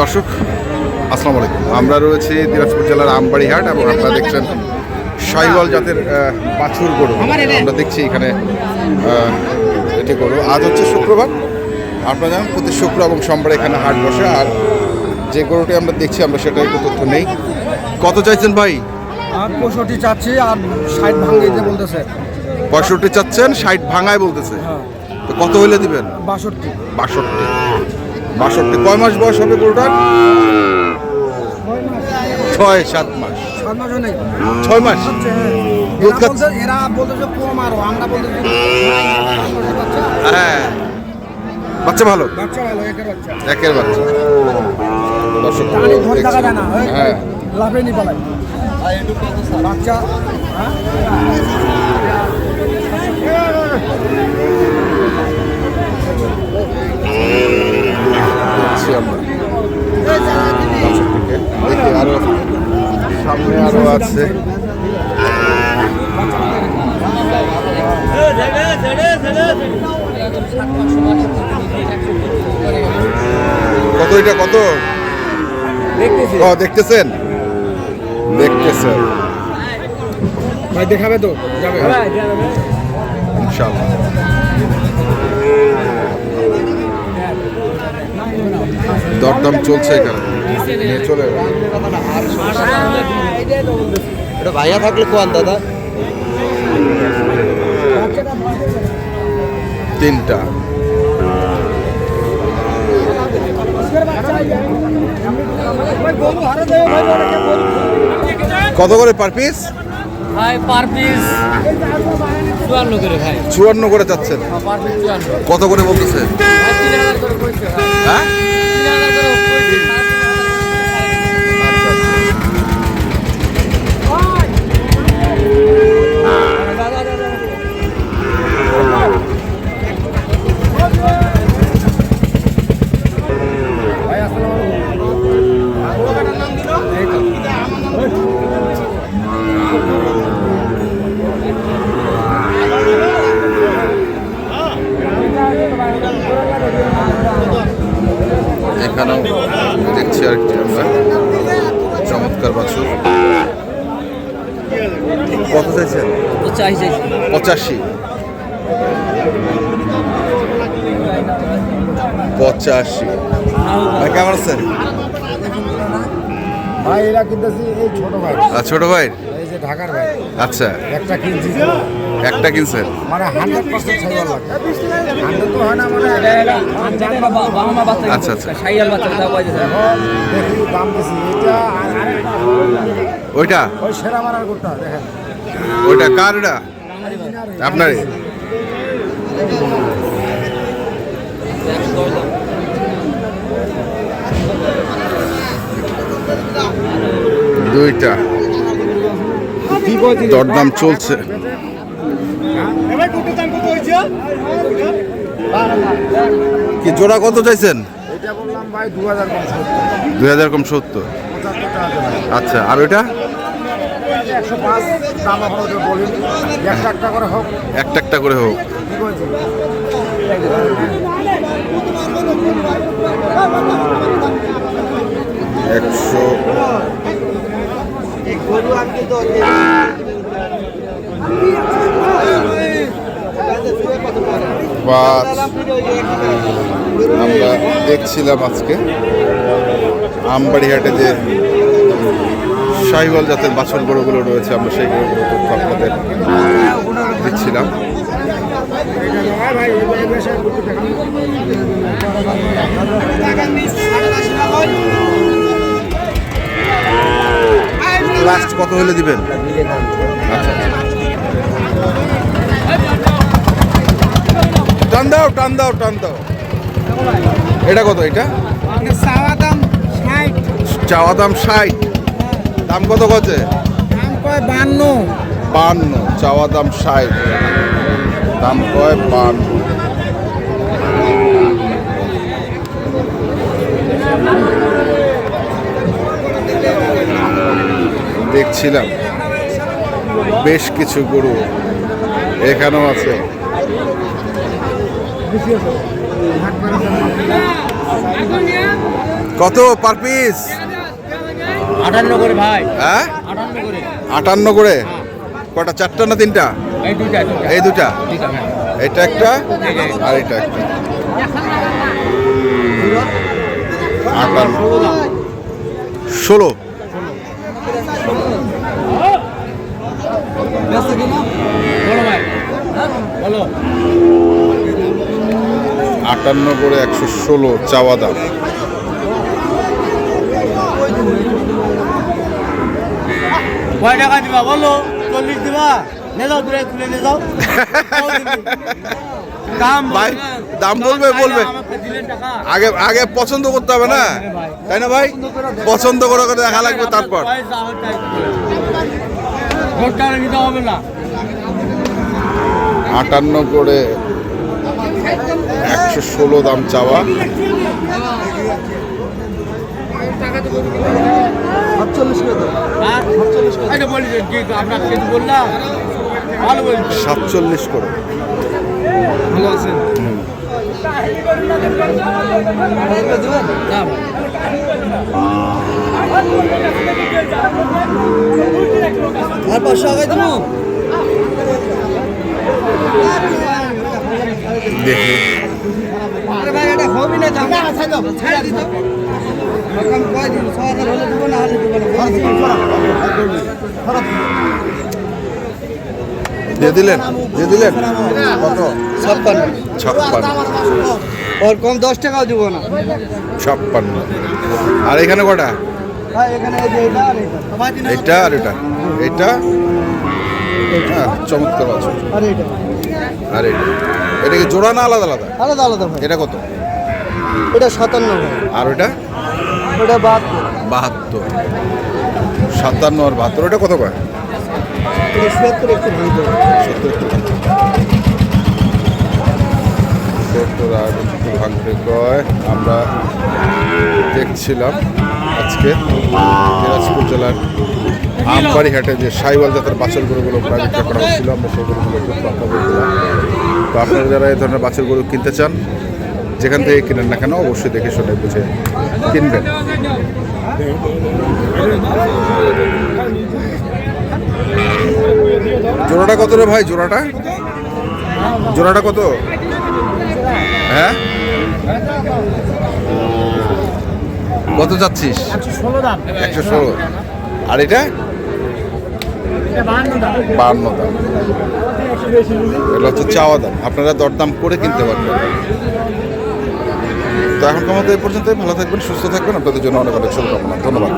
দর্শক আসসালামু আলাইকুম। আমরা রয়েছি দিনাজপুর জেলার আমবাড়িহাট এবং আপনারা দেখছেন সাইওয়াল জাতের বাছুর গরু। আমরা দেখছি এখানে এটি গরু। আজ হচ্ছে শুক্রবার। আপনারা জানেন প্রতি শুক্র এবং সোমবার এখানে হাট বসে। আর যে গরুটি আমরা দেখছি আমরা সেটা একটু তথ্য নেই। কত চাইছেন ভাই? পঁয়ষট্টি চাচ্ছি আর ষাট ভাঙে যে বলতেছে। পঁয়ষট্টি চাচ্ছেন ষাট ভাঙায় বলতেছে। হ্যাঁ। তো কত হইলে দিবেন? বাষট্টি। বাষট্টি। বাষট্টি। কয় মাস বয়স হবে গরুটার? ছয় সাত মাস। ছয় মাস? দুধ খাচ্ছে? বাচ্চা হ্যাঁ। বাচ্চা ভালো? একের বাচ্চা। দর্শক হ্যাঁ। পালাই। বাচ্চা হ্যাঁ? দেখছি আমরা দর্শকদেরকে। দেখি আরও সামনে আরও আছে। কত এটা কত? ও দেখতেছেন? দেখতেছেন। ভাই দেখাবে তো? যাবে। ইনশাআল্লাহ। দরদাম চলছে এখানে। নিয়ে চলে এটা ভাইয়া থাকলে কোয়ান দাদা? তিনটা। কত করে পার পিস ভাই পার পিস চুয়ান্ন করে ভাই। চুয়ান্ন করে যাচ্ছেন চুয়ান্ন। কত করে বলতেছে? হ্যাঁ? দেখছি আরেকটি আমরা। চমৎকার বাছুর। কত চাইছেন? পঁচাশি। পঁচাশি। ভাই কেমন আছেন? ভাই এরা কিনতেছি এই ছোট ভাই। আর ছোট ভাই? এই যে ঢাকার ভাই। আচ্ছা। একটা কিনছি। একটা কিনছেন? মানে হয় মানে আচ্ছা, আচ্ছা। ওইটা? ওই সেরা মারার গোটা দেখেন। ওইটা কার এটা আপনারই? দুইটা। দরদাম চলছে। কি জোড়া কত চাইছেন? দুই হাজার কম সত্তর। আচ্ছা আর ওইটা? একশো পাঁচ দাম আপনাদের বলিনি। একটা একটা করে হোক। একটা একটা করে হোক। একশো পাঁচ আমরা দেখছিলাম আজকে আমবাড়িহাটে যে শাহিওয়াল জাতের বাছর গরুগুলো রয়েছে আমরা সেই গরুগুলো তথ্য আপনাদের দিচ্ছিলাম। লাস্ট কত হলে দিবেন? আচ্ছা। টান দাও টান দাও টান দাও। এটা কত এটা? চাওয়া দাম ষাট। দাম কত কয় বান্ন। বান্ন চাওয়া দাম ষাট। দাম কয় বান্ন। দেখছিলাম। বেশ কিছু গরু এখানেও আছে। কত পার পিস? আটান্ন করে ভাই। হ্যাঁ? আটান্ন করে। আটান্ন করে? কটা চারটা না তিনটা? এই দুটা হ্যাঁ। এটা একটা আর এটা একটা। আটান্ন ষোলো। বলো ভাই। বলো। আটান্ন করে একশো ষোলো চাওয়া দাম। কয় টাকা দিবা? বলো চল্লিশ দিবা? নে যাও দূরে তুলে নিয়ে যাও। দাম বলবে, বলবে। আগে আগে পছন্দ করতে হবে না? তাই না ভাই? পছন্দ করে করে দেখা লাগবে তারপর। আটান্ন করে একশো ষোলো দাম চাওয়া। সাতচল্লিশ করে। ভালো আছেন। আর পাঁচশো টাকা দেবো দেখি আরে ভাই এটা হবে না দাম ছেড়ে দিত রকম কয় দিন ছ হাজার হলে দেবো না হলে দেবো না দিয়ে দিলেন? দিয়ে দিলেন? কত? ছাপ্পান্ন। ছাপ্পান্ন। ওর কম দশ টাকাও দেবো না। ছাপ্পান্ন। আর এখানে কটা? ভাই এখানে এই যে এটা আর এটা। এটা? হ্যাঁ চমৎকার আছে। আর এটা। আর এটা। এটা কি জোড়া না আলাদা আলাদা? আলাদা আলাদা ভাই। এটা কত? এটা সাতান্ন আর ওটা? ওটা বাহাত্তর। বাহাত্তর। সাতান্ন আর বাহাত্তর ওটা কত কয় এটা সত্তর। সত্তর আর একটু ভাঙতে কয়? আমরা দেখছিলাম আজকে দিনাজপুর জেলার আমবাড়ি হাটে যে সাইওয়াল জাতের বাছর গরুগুলো প্রাইভেট করা হচ্ছিল আমরা তথ্য বলছিলাম। তো আপনারা যারা এই ধরনের বাছর গরু কিনতে চান, যেখান থেকে কিনেন না কেন, অবশ্যই দেখে শুনে বুঝে কিনবেন। জোড়াটা কত রে ভাই, জোড়াটা? জোড়াটা কত? হ্যাঁ? কত যাচ্ছিস একশো ষোলো। আর এটা এটা? বাহান্ন দাম। এগুলো হচ্ছে চাওয়া দাম। আপনারা দরদাম করে কিনতে পারবেন। তো এখন কমাতে এই পর্যন্তই। ভালো থাকবেন, সুস্থ থাকবেন। আপনাদের জন্য অনেক অনেক শুভকামনা। ধন্যবাদ।